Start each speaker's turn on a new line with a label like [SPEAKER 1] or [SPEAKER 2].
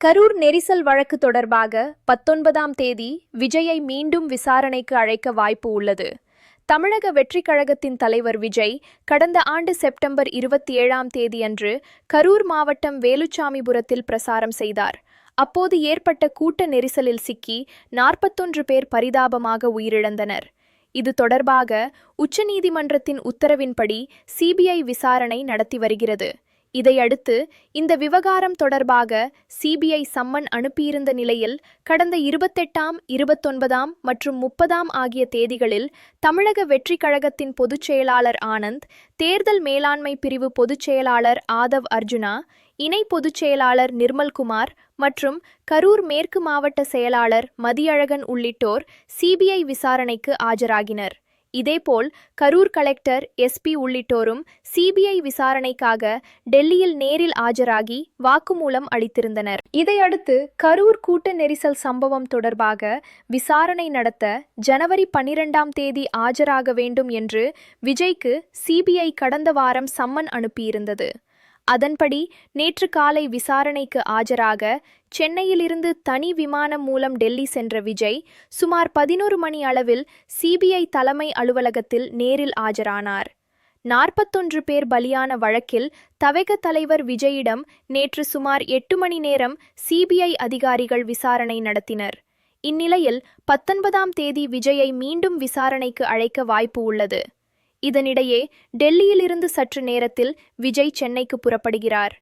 [SPEAKER 1] கரூர் நெரிசல் வழக்கு தொடர்பாக பத்தொன்பதாம் தேதி விஜயை மீண்டும் விசாரணைக்கு அழைக்க வாய்ப்பு உள்ளது. தமிழக வெற்றிக் கழகத்தின் தலைவர் விஜய் கடந்த ஆண்டு செப்டம்பர் இருபத்தி ஏழாம் தேதியன்று கரூர் மாவட்டம் வேலுச்சாமிபுரத்தில் பிரசாரம் செய்தார். அப்போது ஏற்பட்ட கூட்ட நெரிசலில் சிக்கி நாற்பத்தொன்று பேர் பரிதாபமாக உயிரிழந்தனர். இது தொடர்பாக உச்சநீதிமன்றத்தின் உத்தரவின்படி சிபிஐ விசாரணை நடத்தி வருகிறது. இதையடுத்து இந்த விவகாரம் தொடர்பாக சிபிஐ சம்மன் அனுப்பியிருந்த நிலையில் கடந்த இருபத்தெட்டாம் இருபத்தொன்பதாம் மற்றும் முப்பதாம் ஆகிய தேதிகளில் தமிழக வெற்றி கழகத்தின் பொதுச் செயலாளர் ஆனந்த் தேர்தல் மேலாண்மை பிரிவு பொதுச் செயலாளர் ஆதவ் அர்ஜுனா இணை பொதுச் செயலாளர் நிர்மல்குமார் மற்றும் கரூர் மேற்கு மாவட்ட செயலாளர் மதியழகன் உள்ளிட்டோர் சிபிஐ விசாரணைக்கு ஆஜராகினர். இதேபோல் கரூர் கலெக்டர் எஸ்பி உள்ளிட்டோரும் சிபிஐ விசாரணைக்காக டெல்லியில் நேரில் ஆஜராகி வாக்குமூலம் அளித்திருந்தனர். இதையடுத்து கரூர் கூட்ட நெரிசல் சம்பவம் தொடர்பாக விசாரணை நடத்த ஜனவரி பன்னிரெண்டாம் தேதி ஆஜராக வேண்டும் என்று விஜய்க்கு சிபிஐ கடந்த வாரம் சம்மன் அனுப்பியிருந்தது. அதன்படி நேற்று காலை விசாரணைக்கு ஆஜராக சென்னையிலிருந்து தனி விமானம் மூலம் டெல்லி சென்ற விஜய் சுமார் பதினோரு மணி அளவில் சிபிஐ தலைமை அலுவலகத்தில் நேரில் ஆஜரானார். நாற்பத்தொன்று பேர் பலியான வழக்கில் தவேக தலைவர் விஜயிடம் நேற்று சுமார் எட்டு மணி நேரம் சிபிஐ அதிகாரிகள் விசாரணை நடத்தினர். இந்நிலையில் பத்தொன்பதாம் தேதி விஜயை மீண்டும் விசாரணைக்கு அழைக்க வாய்ப்பு உள்ளது. இதனிடையே டெல்லியிலிருந்து சற்று நேரத்தில் விஜய் சென்னைக்கு புறப்படுகிறார்.